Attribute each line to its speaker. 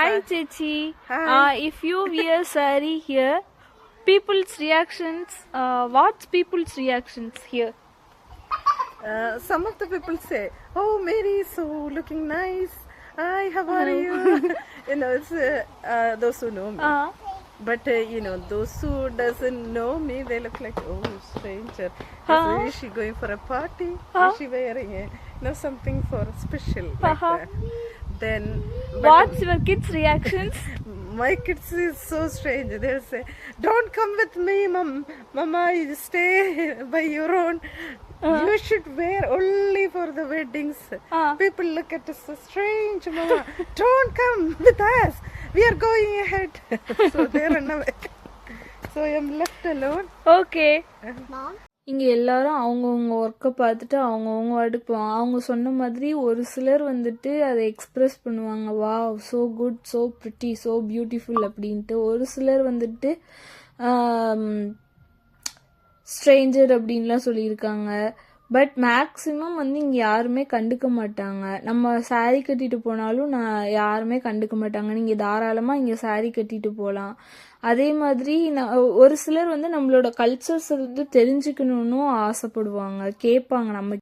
Speaker 1: Hi, Chechi.
Speaker 2: Hi.
Speaker 1: Uh, if you wear sari here, people's reactions. Uh, what's people's reactions here?
Speaker 2: Uh, some of the people say, "Oh, Mary, so looking nice. Hi, how are you?" you know, it's uh, uh, those who know me.
Speaker 1: Uh,
Speaker 2: But uh, you know, those who doesn't know me, they look like, "Oh, stranger. Is,
Speaker 1: Huh?
Speaker 2: is she going for a party?
Speaker 1: Huh?
Speaker 2: Is she wearing a, you know, something for special like
Speaker 1: Uh-huh.
Speaker 2: that?" Then,
Speaker 1: what's your kids' reactions?
Speaker 2: my kids is so strange. They'll say, "Don't come with me, mom. Mama, you stay by your own. You should wear only for the weddings."
Speaker 1: Uh,
Speaker 2: People look at us so strange, Mama. Don't come with us. We are going ahead. so they run away. So I am left alone.
Speaker 1: okay. இங்கே எல்லாரும் அவங்கவுங்க ஒர்க்கை பார்த்துட்டு அவங்கவுங்க வாட்டுக்கு போவாங்க. அவங்க சொன்ன மாதிரி ஒரு சிலர் வந்துட்டு அதை எக்ஸ்ப்ரெஸ் பண்ணுவாங்க. Wow so good so pretty so beautiful அப்படின்ட்டு. ஒரு சிலர் வந்துட்டு ஸ்ட்ரேஞ்சர் அப்படின்லாம் சொல்லியிருக்காங்க. பட் மேக்ஸிமம் வந்து இங்கே யாருமே கண்டுக்க மாட்டாங்க. நம்ம சாரீ கட்டிட்டு போனாலும் நான் யாருமே கண்டுக்க மாட்டாங்க. நீங்கள் தாராளமாக இங்கே சாரீ கட்டிட்டு போகலாம் அதே மாதிரி நான் ஒரு சிலர் வந்து நம்மளோட கல்ச்சர்ஸ் வந்து தெரிஞ்சுக்கணும்னு ஆசைப்படுவாங்க. கேட்பாங்க நம்ம